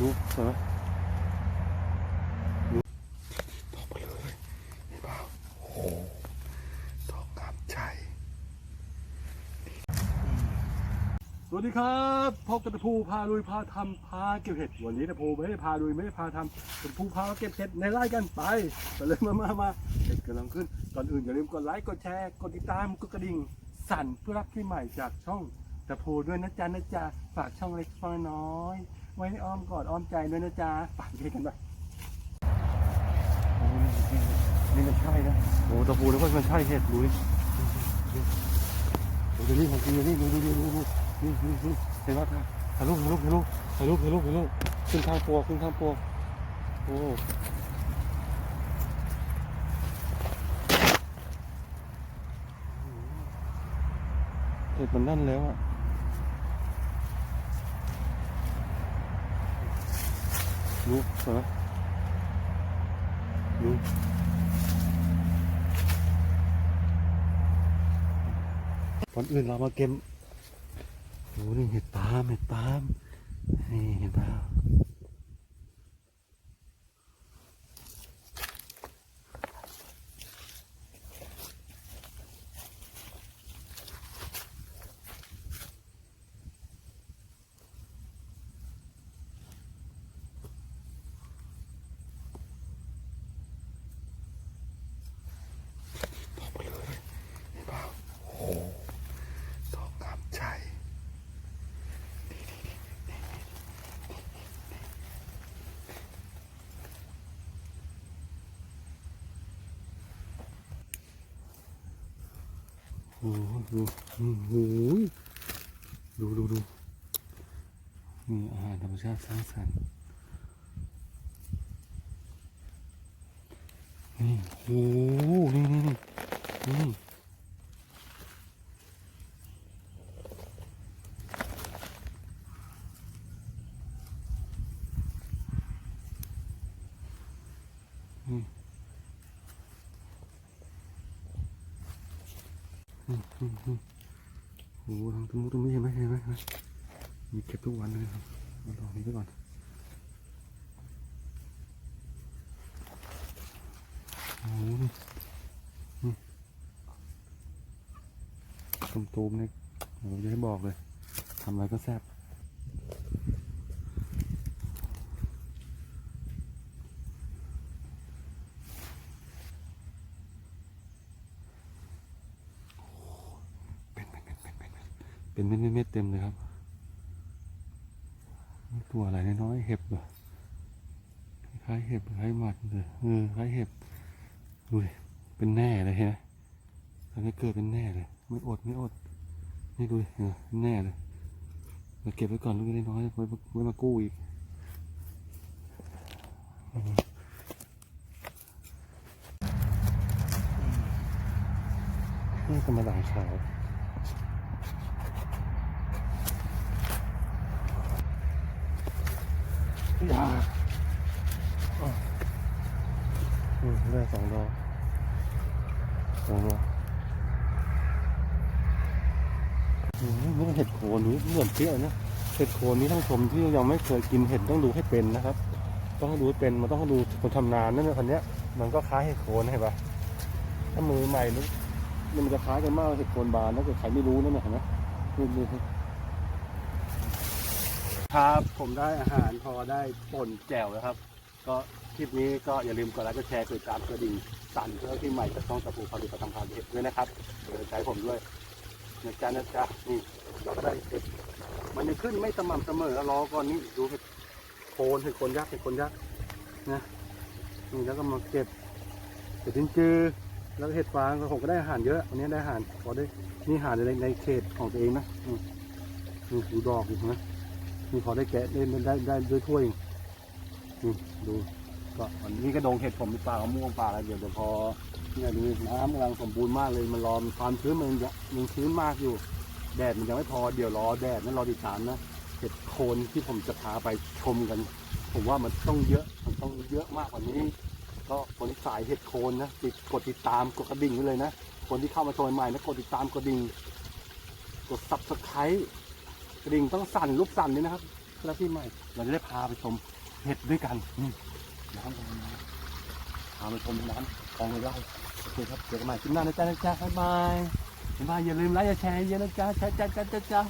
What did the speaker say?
รู้ใช่ไหมรู้ตอกไปเลยเห็นเปล่าโอ้โหตอกงามใจสวัสดีครับพบกับตะภูพาลุยพาทำพาเก็บเห็ดวันนี้ตะภูไม่ได้พาลุยไม่ได้พาทำตะภูพาเก็บเห็ดในไร่กันไปไปเลยมามามาเห็ดกำลังขึ้นก่อนอื่นอย่าลืมกดไลค์กดแชร์กดติดตามกดกระดิ่งสั่นเพื่อรับคลิปใหม่จากช่องตะภูด้วยนะจ๊ะนะจ๊ะฝากช่องเล็กฟังน้อย ไว้ในอ้อมกอดอ้อมใจด้วยนะจ๊ะฝากด้วยกันไปโอ้นี่นี่มันใช่นะโอ้ตะภูแล้วก็มันใช่เห็ดลุยดูนี่ของจริงเลยนี่ดูดูดูดูดูนี่นี่นี่เห็นไหมครับถ่ายรูปถ่ายรูปถ่ายรูปถ่ายรูปถ่ายรูปถ่ายรูปขึ้นทางปัวขึ้นทางปัวโอ้เห็ดมันนั่นแล้วอะ รู้ฮะรู้ก่อนอื่นเรามาเก็บโอ้นี่เห็ดปาล์มเห็ดปาล์มนี่เห็นเปล่ามกไปเลยเห็นเปล่าโอ้โหตอกงามใจ โอ้ดูโอ้โหดูดูดูนี่อาหารธรรมชาติสร้างสรรค์นี่โอ้นี่นี่นี่นี่นี่อืมอืมอืม โอ้โหทางตรงนู้นตรงนี้เห็นไหมเห็นไหมเห็นไหมมีเก็บทุกวันเลยครับมาลองนี้ไปก่อนโอ้โหนี่นี่ตูมๆเนี่ยผมจะให้บอกเลยทำอะไรก็แซ่บเป็นเป็นเป็นเป็นเป็น เป็นเม็ดเม็ดๆเต็มเลยครับ ตัวอะไรน้อยๆเห็บเหรอคล้ายเห็บคล้ายหมัดเลยเออคล้ายเห็บดูดิเป็นแน่เลยเห็นไหมตอนนี้เกิดเป็นแน่เลย ไม่อดไม่อด นี่ดูดิเออแน่เลยเราเก็บไว้ก่อนลูกน้อยๆไว้ไว้มากู้อีกนี่ธรรมดาขาว ยาอืมได้สองดอกสองดอกอืมนี่เห็ดโคนนี้เหมือนเปรี้ยวนะเห็ดโคนนี้ท่านชมที่ยังไม่เคยกินเห็ดต้องดูให้เป็นนะครับ ต้องดูให้เป็นมันต้องดูคนชำนาญนั่นนะคนเนี้ยมันก็คล้ายเห็ดโคนเห็นปะถ้ามือใหม่นี่มันจะคล้ายกันมากเห็ดโคนบานถ้าเกิดใครไม่รู้นั่นนะเห็นไหมนี่นี่นี่ ครับ ผมได้อาหารพอได้ป่นแจ่วแล้วครับ ก็คลิปนี้ก็อย่าลืมกดไลค์กดแชร์กดติดตามกระดิ่งสั่นเพื่อที่ใหม่จะต้องตะปูพาดิประทำพาเห็ดด้วยนะครับเดี๋ยวใจผมด้วยนะจ๊ะนะจ๊ะนี่เราได้เห็ดมันจะขึ้นไม่สม่ำเสมอรอก่อนนี่ดูเห็ดโคนเห็ดโคนยักษ์เห็ดโคนยักษ์นะนี่แล้วก็มาเก็บเห็ดจินจือแล้วก็เห็ดฟางผมก็ได้อาหารเยอะวันนี้ได้อาหารพอได้นี่อาหารในในเขตของตัวเองนะมนี่ดูดอกอยู่นะ นี่พอได้แกะได้ได้ได้ด้วยถ้วยนี่ดูก็อันนี้ก็ดงเห็ดผมมีปลามะม่วงปลาอะไรเดี๋ยวเดี๋ยวพอเนี่ยดูน้ำกำลังสมบูรณ์มากเลยมันรอมีความชื้นมันยังยังชื้นมากอยู่ แดดมันยังไม่พอเดี๋ยวรอแดดนั่นรอติดตามนะเห็ดโคนที่ผมจะพาไปชมกัน ผมว่ามันต้องเยอะมันต้องเยอะมากกว่านี้ ก็คนที่สายเห็ดโคนนะติดกดติดตามกดกระดิ่งไว้เลยนะคนที่เข้ามาชมใหม่นะกดติดตามกดดิ่งกดซับสไครต์ กระดิ่งต้องสั่นลูกสั่นเลยนะครับแล้วพี่ใหม่เราจะได้พาไปชมเห็ดด้วยกันนี่น้ำตรงนี้พาไปชมน้ำคลองเราโอเคครับเจอกันใหม่คลิปหน้านะจ๊ะนะจ๊ะบ๊ายบายบ๊ายบายอย่าลืมไลค์อย่าแชร์เยอะนะจ๊ะจ๊ะจ๊ะจ๊ะจ๊ะจ๊ะ